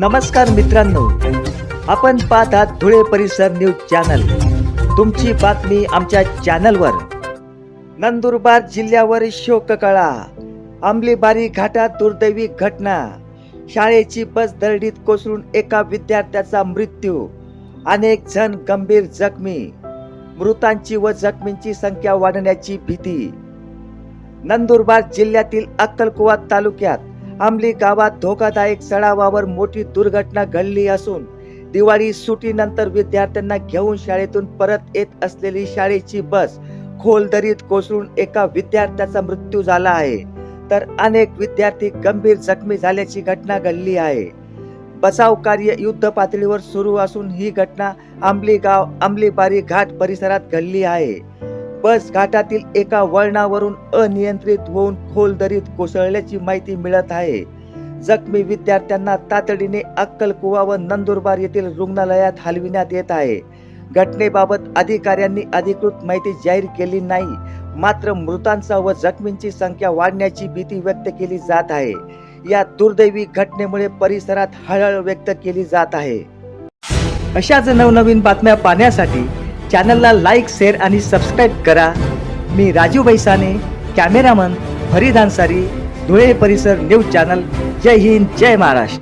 नमस्कार मित्रांनो. आपण पाहत आहात धुळे परिसर न्यूज चॅनल. तुमची बातमी आमच्या चॅनलवर. नंदुरबार जिल्ह्यावर शोककळा. अंमलीबारी घाटात दुर्दैवी घटना. शाळेची बस दरडीत कोसळून एका विद्यार्थ्याचा मृत्यू. अनेक जण गंभीर जखमी. मृतांची व जखमींची संख्या वाढण्याची भीती. नंदुरबार जिल्ह्यातील अक्कलकुवा तालुक्यात आमली गावात धोकादायक सडावावर मोठी दुर्घटना घडली असून दिवाळी सुटीनंतर विद्यार्थ्यांना घेऊन शाळेतून परत येत असलेली शाळेची बस खोल दरीत कोसळून एका विद्यार्थ्याचा मृत्यू झाला आहे. तर अनेक विद्यार्थी गंभीर जखमी झाल्याची घटना घडली आहे. बचाव कार्य युद्ध पातळीवर सुरू असून ही घटना आंबली गाव आंबलीबारी घाट परिसरात घडली आहे. बस घाटातील एका वळणावरून अनियंत्रित होऊन खोल दरीत कोसळल्याची माहिती मिळत आहे. जखमी विद्यार्थ्यांना तातडीने अक्कलकुवा व नंदुरबार येथील रुग्णालयात हलविण्यात येत आहे. घटनेबाबत अधिकाऱ्यांनी अधिकृत माहिती जाहीर केली नाही. मात्र मृतांचा व जखमींची संख्या वाढण्याची भीती व्यक्त केली जात आहे. या दुर्दैवी घटनेमुळे परिसरात हळहळ व्यक्त केली जात आहे. अशाच नवनवीन बातम्या पाहण्यासाठी चॅनलला लाईक शेअर आणि सबस्क्राईब करा. मी राजू बैसाने कॅमेरामन फरीद अन्सारी धुळे परिसर न्यूज चॅनल. जय हिंद जय महाराष्ट्र.